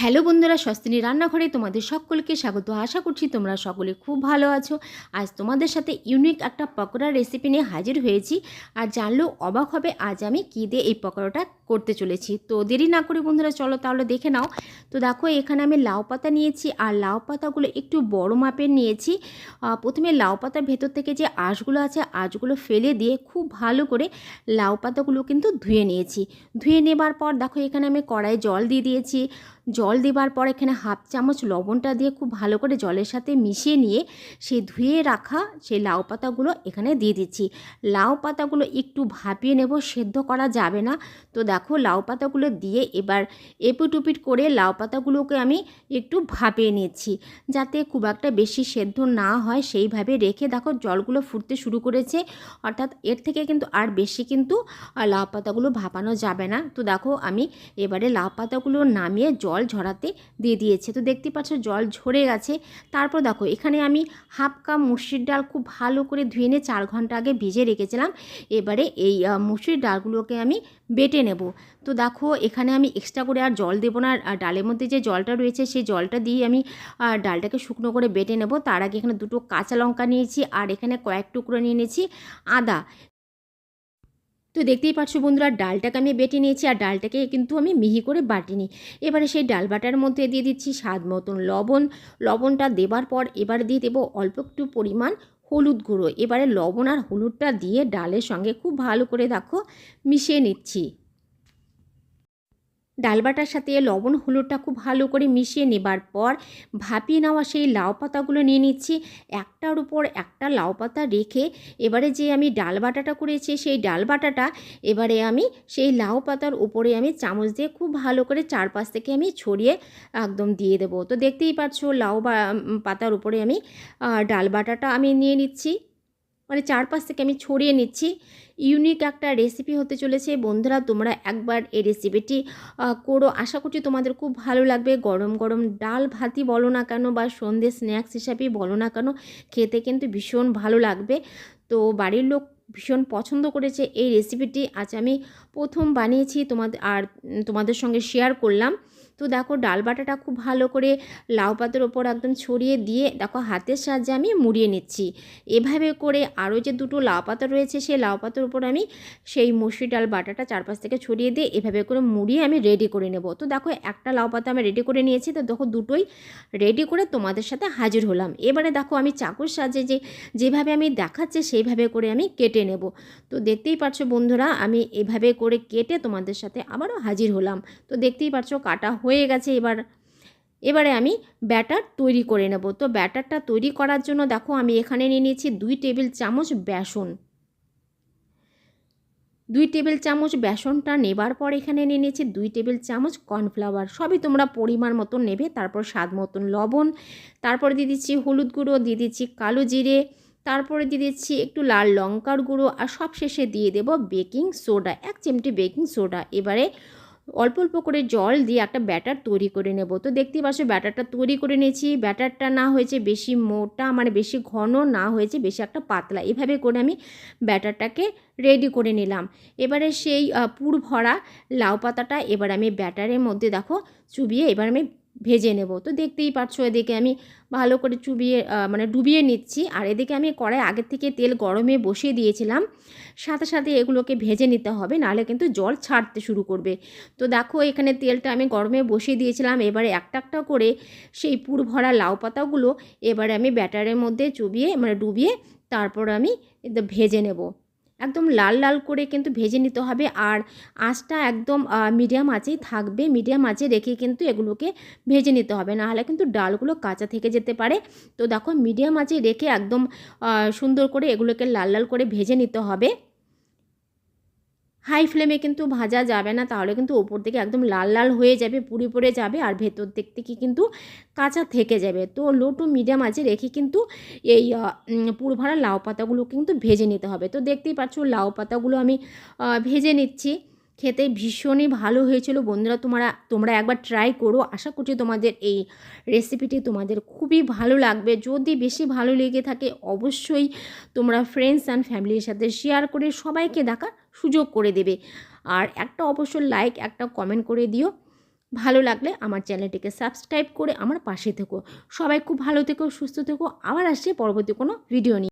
Hello বন্ধুরা, সস্তিনী রান্নাঘরে তোমাদের সকলকে স্বাগত। আশা করছি তোমরা সকলে খুব ভালো আছো। আজ তোমাদের সাথে ইউনিক একটা পকোড়ার রেসিপি নিয়ে হাজির হয়েছি। আর জানলেও অবাক হবে, আজ আমি কী দিয়ে এই পকোড়াটা করতে চলেছি। তো দেরি না করে বন্ধুরা, চলো তাহলে দেখে নাও। তো দেখো, এখানে আমি লাউ পাতা নিয়েছি। আর লাউ পাতাগুলো একটু বড় মাপের নিয়েছি। প্রথমে লাউ পাতার ভেতর থেকে যে আঁশগুলো আছে, আঁশগুলো ফেলে দিয়ে খুব ভালো করে লাউ পাতাগুলো কিন্তু ধুয়ে নিয়েছি। ধুয়ে নেবার পর দেখো, এখানে আমি কড়াইয়ে জল দিয়ে দিয়েছি। জল দেবার পর এখানে হাফ চামচ লবণটা দিয়ে খুব ভালো করে জলের সাথে মিশিয়ে নিয়ে সে ধুয়ে রাখা সেই লাউ পাতাগুলো এখানে দিয়ে দিচ্ছি। লাউ পাতাগুলো একটু ভাপিয়ে নেব, সেদ্ধ করা যাবে না। তো দেখো লাউ পাতাগুলো দিয়ে এবার এপিট উপিট করে লাউ পাতাগুলোকে আমি একটু ভাপিয়ে নিচ্ছি। যাতে খুব একটা বেশি সেদ্ধ না হয় সেইভাবে রেখে দেখো জলগুলো ফুটতে শুরু করেছে। অর্থাৎ এর থেকে কিন্তু আর বেশি কিন্তু লাউ পাতাগুলো ভাপানো যাবে না। তো দেখো আমি এবারে লাউ পাতাগুলো নামিয়ে জল ঝরাতে দিয়ে দিয়েছে। তো দেখতে পাচ্ছ জল ঝরে গেছে। তারপর দেখো, এখানে আমি হাফ কাপ মুসুরির ডাল খুব ভালো করে ধুয়ে নিয়ে চার ঘণ্টা আগে ভিজে রেখেছিলাম। এবারে এই মুসুরির ডালগুলোকে আমি বেটে নেব। তো দেখো, এখানে আমি এক্সট্রা করে আর জল দেবো না। ডালের মধ্যে যে জলটা রয়েছে, সেই জলটা দিয়ে আমি ডালটাকে শুকনো করে বেটে নেব। তার আগে এখানে দুটো কাঁচা লঙ্কা নিয়েছি আর এখানে কয়েক টুকরো নিয়ে নিয়েছি আদা। তো দেখতেই পাচ্ছ বন্ধুরা, ডালটাকে আমি বেটে নিয়েছি আর ডালটাকে কিন্তু আমি মিহি করে বাটিনি। এবারে সেই ডাল বাটার মধ্যে দিয়ে দিচ্ছি স্বাদ মতন লবণ। লবণটা দেবার পর এবার দিয়ে দেবো অল্প একটু পরিমাণ হলুদ গুঁড়ো। এবারে লবণ আর হলুদটা দিয়ে ডালের সঙ্গে খুব ভালো করে দেখো মিশিয়ে নিচ্ছি। ডালবাটার সাথে লবণ হলুদটা খুব ভালো করে মিশিয়ে নেবার পর ভাপিয়ে নেওয়া সেই লাউ পাতাগুলো নিয়ে নিচ্ছি। একটার উপর একটা লাউ পাতা রেখে এবারে যে আমি ডাল বাটাটা করেছি, সেই ডাল বাটাটা এবারে আমি সেই লাউ পাতার উপরে আমি চামচ দিয়ে খুব ভালো করে চারপাশ থেকে আমি ছড়িয়ে একদম দিয়ে দেবো। তো দেখতেই পাচ্ছ, লাউ বা পাতার উপরে আমি ডাল বাটাটা আমি নিয়ে নিচ্ছি। মানে চারপাশ থেকে আমি ছড়িয়ে নিচ্ছি। ইউনিক একটা রেসিপি হতে চলেছে। বন্ধুরা, তোমরা একবার এই রেসিপিটি করো। আশা করছি তোমাদের খুব ভালো লাগবে। গরম গরম ডাল ভাতই বলো না কেন বা সন্ধ্যে স্ন্যাক্স হিসাবেই বলো না কেন, খেতে কিন্তু ভীষণ ভালো লাগবে। তো বাড়ির লোক ভীষণ পছন্দ করেছে এই রেসিপিটি আজ আমি প্রথম বানিয়েছি তোমাদের আর তোমাদের সঙ্গে শেয়ার করলাম। তো দেখো ডাল বাটাটা খুব ভালো করে লাউ পাতার ওপর একদম ছড়িয়ে দিয়ে দেখো হাতের সাহায্যে আমি মুড়িয়ে নিচ্ছি। এভাবে করে আরও যে দুটো লাউ পাতা রয়েছে সেই লাউ পাতার ওপর আমি সেই মসুরি ডাল বাটাটা চারপাশ থেকে ছড়িয়ে দিয়ে এভাবে করে মুড়িয়ে আমি রেডি করে নেব। তো দেখো একটা লাউ পাতা আমি রেডি করে নিয়েছি তো দেখো দুটোই রেডি করে তোমাদের সাথে হাজির হলাম। এবারে দেখো আমি চাকুর সাহায্যে যে, যেভাবে আমি দেখাচ্ছি সেইভাবে করে আমি কেটে নেব। তো দেখতেই পারছ বন্ধুরা আমি এভাবে করে কেটে তোমাদের সাথে আবারও হাজির হলাম। তো দেখতেই পারছ কাটা হয়ে গেছে, এবার, এবারে আমি ব্যাটার তৈরি করে নেব। তো ব্যাটারটা তৈরি করার জন্য দেখো আমি এখানে নিয়ে নিয়েছি দুই টেবিল চামচ বেসন। দুই টেবিল চামচ বেসনটা নেবার পর এখানে নিয়ে নিয়েছি দুই টেবিল চামচ কর্নফ্লাওয়ার। সবই তোমরা পরিমাণ মতন নেবে, তারপর স্বাদ মতন লবণ, তারপরে দিয়ে দিচ্ছি হলুদ গুঁড়ো, দিয়ে দিচ্ছি কালো জিরে, তারপরে দিয়ে দিচ্ছি একটু লাল লঙ্কার গুঁড়ো, আর সব শেষে দিয়ে দেবো বেকিং সোডা, এক চিমটি বেকিং সোডা। এবারে অল্প অল্প করে জল দিয়ে একটা ব্যাটার তৈরি করে নেব। তো দেখতেই পাচ্ছ, ব্যাটারটা তৈরি করে নিয়েছি। ব্যাটারটা না হয়েছে বেশি মোটা মানে বেশি ঘন না হয়েছে, বেশি একটা পাতলা। এভাবে করে আমি ব্যাটারটাকে রেডি করে নিলাম। এবারে সেই পুর ভরা লাউ পাতাটা এবার আমি ব্যাটারের মধ্যে দেখো চুবিয়ে, এবার আমি ভেজে নেব। তো দেখতেই পাচ্ছ এদিকে আমি ভালো করে চুবিয়ে মানে ডুবিয়ে নিচ্ছি। আর এদিকে আমি কড়াই আগের থেকে তেল গরমে বসিয়ে দিয়েছিলাম। সাথে সাথে এগুলোকে ভেজে নিতে হবে, নাহলে কিন্তু জল ছাড়তে শুরু করবে। তো দেখো এখানে তেলটা আমি গরমে বসিয়ে দিয়েছিলাম। এবারে একটা একটা করে সেই পুর ভরা লাউ পাতাগুলো এবারে আমি ব্যাটারের মধ্যে চুবিয়ে মানে ডুবিয়ে তারপর আমি ভেজে নেব। একদম লাল লাল করে কিন্তু ভেজে নিতে হবে। আর আঁচটা একদম মিডিয়াম আঁচেই থাকবে। মিডিয়াম আঁচে রেখে কিন্তু এগুলোকে ভেজে নিতে হবে। নাহলে কিন্তু ডালগুলো কাঁচা থেকে যেতে পারে। তো দেখো, মিডিয়াম আঁচে রেখে একদম সুন্দর করে এগুলোকে লাল লাল করে ভেজে নিতে হবে। হাই ফ্লেমে কিন্তু ভাজা যাবে না, তাহলে কিন্তু ওপর থেকে একদম লাল লাল হয়ে যাবে, পুড়ে পড়ে যাবে আর ভেতর দিক থেকে কিন্তু কাঁচা থেকে যাবে। তো লো টু মিডিয়াম আছে রেখে কিন্তু এই পুর ভাড়া লাউ পাতাগুলো কিন্তু ভেজে নিতে হবে। তো দেখতেই পাচ্ছ লাউ পাতাগুলো আমি ভেজে নিচ্ছি। খেতে ভীষণই ভালো হয়েছিল। বন্ধুরা, তোমরা তোমরা একবার ট্রাই করো। আশা করছি তোমাদের এই রেসিপিটি তোমাদের খুবই ভালো লাগবে। যদি বেশি ভালো লেগে থাকে, অবশ্যই তোমরা ফ্রেন্ডস অ্যান্ড ফ্যামিলির সাথে শেয়ার করে সবাইকে দেখার সুযোগ করে দেবে। আর একটা অবশ্য লাইক একটা কমেন্ট করে দিও। ভালো লাগলে আমার চ্যানেলটিকে সাবস্ক্রাইব করে আমার পাশে থেকো। সবাই খুব ভালো থেকো, সুস্থ থেকো। আবার আসছে পরবর্তী কোনো ভিডিও নিয়ে।